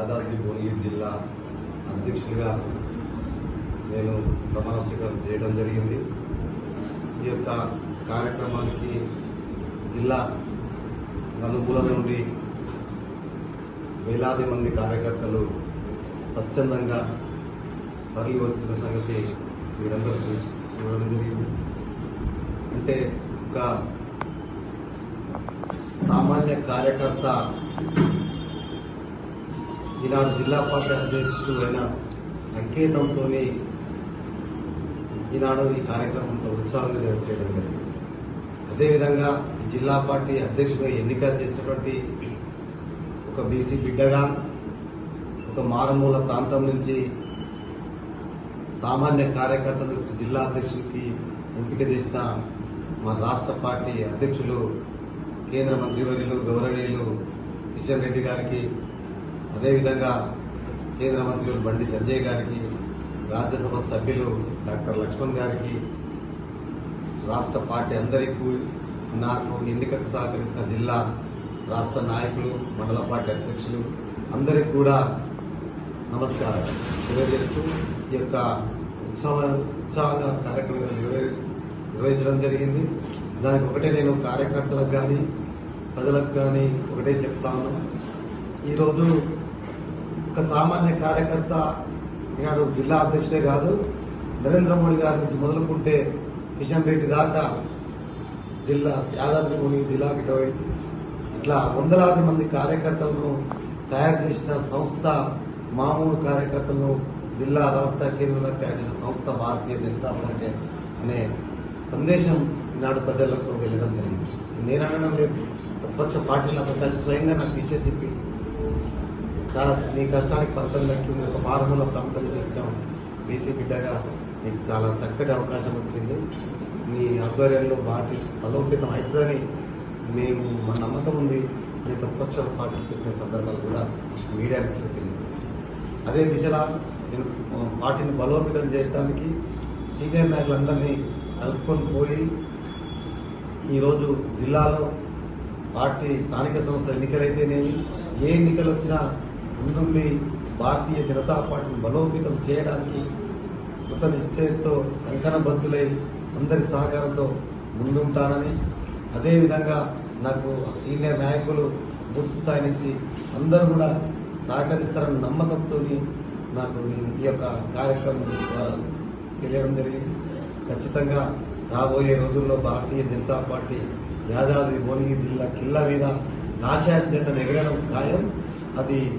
యాదాద్రి భువనగిరి జిల్లా అధ్యక్షుడిగా నేను ప్రమాణ స్వీకారం చేయడం జరిగింది. ఈ యొక్క కార్యక్రమానికి జిల్లా నలుమూలల నుండి వేలాది మంది కార్యకర్తలు స్వచ్ఛందంగా తరలి వచ్చిన సంగతి మీరందరూ చూసి చూడడం జరిగింది. అంటే ఒక సామాన్య కార్యకర్త ఈనాడు జిల్లా పార్టీ అధ్యక్షుడు అయిన సంకేతంతో ఈనాడు ఈ కార్యక్రమంతో ఉత్సాహంగా చేయడం జరిగింది. అదేవిధంగా ఈ జిల్లా పార్టీ అధ్యక్షుడిగా ఎన్నిక చేసినటువంటి ఒక బీసీ బిడ్డగా ఒక మారుమూల ప్రాంతం నుంచి సామాన్య కార్యకర్తల నుంచి జిల్లా అధ్యక్షుడికి ఎంపిక చేసిన మా రాష్ట్ర పార్టీ అధ్యక్షులు కేంద్ర మంత్రివర్యులు గౌరవనీయులు కిషన్ రెడ్డి గారికి అదేవిధంగా కేంద్ర మంత్రులు బండి సంజయ్ గారికి రాజ్యసభ సభ్యులు డాక్టర్ లక్ష్మణ్ గారికి రాష్ట్ర పార్టీ అందరికీ నాకు ఎన్నికకు సహకరించిన జిల్లా రాష్ట్ర నాయకులు మండల పార్టీ అధ్యక్షులు అందరికీ కూడా నమస్కారం తెలియజేస్తూ ఈ యొక్క ఉత్సవ ఉత్సాహంగా కార్యక్రమం నిర్వహించడం జరిగింది. దానికి ఒకటే నేను కార్యకర్తలకు కానీ ప్రజలకు కానీ ఒకటే చెప్తాను ఈరోజు ఒక సామాన్య కార్యకర్త ఈనాడు జిల్లా అధ్యక్షుడే కాదు నరేంద్ర మోడీ గారి నుంచి మొదలుకుంటే కిషన్ రెడ్డి దాకా జిల్లా యాదాద్రి జిల్లాకి ఇటువంటి ఇట్లా వందలాది మంది కార్యకర్తలను తయారు చేసిన సంస్థ మామూలు కార్యకర్తలను జిల్లా రాష్ట్ర కేంద్రంగా తయారు చేసిన సంస్థ భారతీయ జనతా పార్టీ అనే సందేశం ఈనాడు ప్రజలకు వెళ్ళడం జరిగింది. నేను అనడం లేదు. ప్రతిపక్ష పార్టీలతో కలిసి స్వయంగా నాకు విషయం చెప్పి చాలా నీ కష్టానికి ఫలితం దక్కింది ఒక మారుమూల ప్రాంతం చేసిన. బీసీ బిడ్డగా నీకు చాలా చక్కటి అవకాశం వచ్చింది. నీ ఆధ్వర్యంలో పార్టీ బలోపేతం అవుతుందని మేము మా నమ్మకం ఉంది అని ప్రతిపక్ష పార్టీలు చెప్పిన సందర్భాలు కూడా మీడియా మిత్రులు తెలియజేస్తాం. అదే దిశలా నేను పార్టీని బలోపేతం చేయడానికి సీనియర్ నాయకులందరినీ కలుపుకొని పోయి ఈరోజు జిల్లాలో పార్టీ స్థానిక సంస్థల ఎన్నికలైతేనేమి ఏ ఎన్నికలు వచ్చినా ముందుండి భారతీయ జనతా పార్టీని బలోపేతం చేయడానికి కృత నిశ్చయంతో కంకణబద్ధులై అందరి సహకారంతో ముందుంటానని అదేవిధంగా నాకు సీనియర్ నాయకులు బూత్ స్థాయి నుంచి అందరూ కూడా సహకరిస్తారన్న నమ్మకంతో నాకు ఈ- ఈ యొక్క కార్యక్రమం ద్వారా తెలియడం జరిగింది. ఖచ్చితంగా రాబోయే రోజుల్లో భారతీయ జనతా పార్టీ యాదాద్రి భువనగిరి జిల్లా కిల్లా మీద కాషాయం జెండా ఎగరడం ఖాయం. అది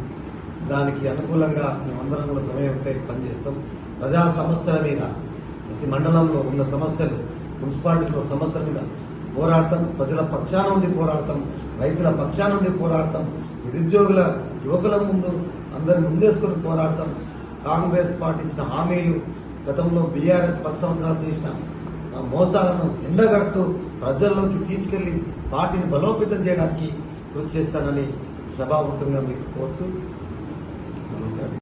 దానికి అనుకూలంగా మేమందరం కూడా సమయంపై పనిచేస్తాం. ప్రజా సమస్యల మీద ప్రతి మండలంలో ఉన్న సమస్యలు మున్సిపాలిటీలో సమస్యల మీద పోరాడతాం. ప్రజల పక్షాన నుండి పోరాడతాం. రైతుల పక్షాన నుండి పోరాడతాం. నిరుద్యోగుల యువకుల ముందు అందరిని ముందేసుకొని పోరాడతాం. కాంగ్రెస్ పార్టీ ఇచ్చిన హామీలు గతంలో బీఆర్ఎస్ పది సంవత్సరాలు చేసిన మోసాలను ఎండగడుతూ ప్రజల్లోకి తీసుకెళ్ళి పార్టీని బలోపేతం చేయడానికి కృషి చేస్తానని సభాముఖంగా మీకు కోరుతూ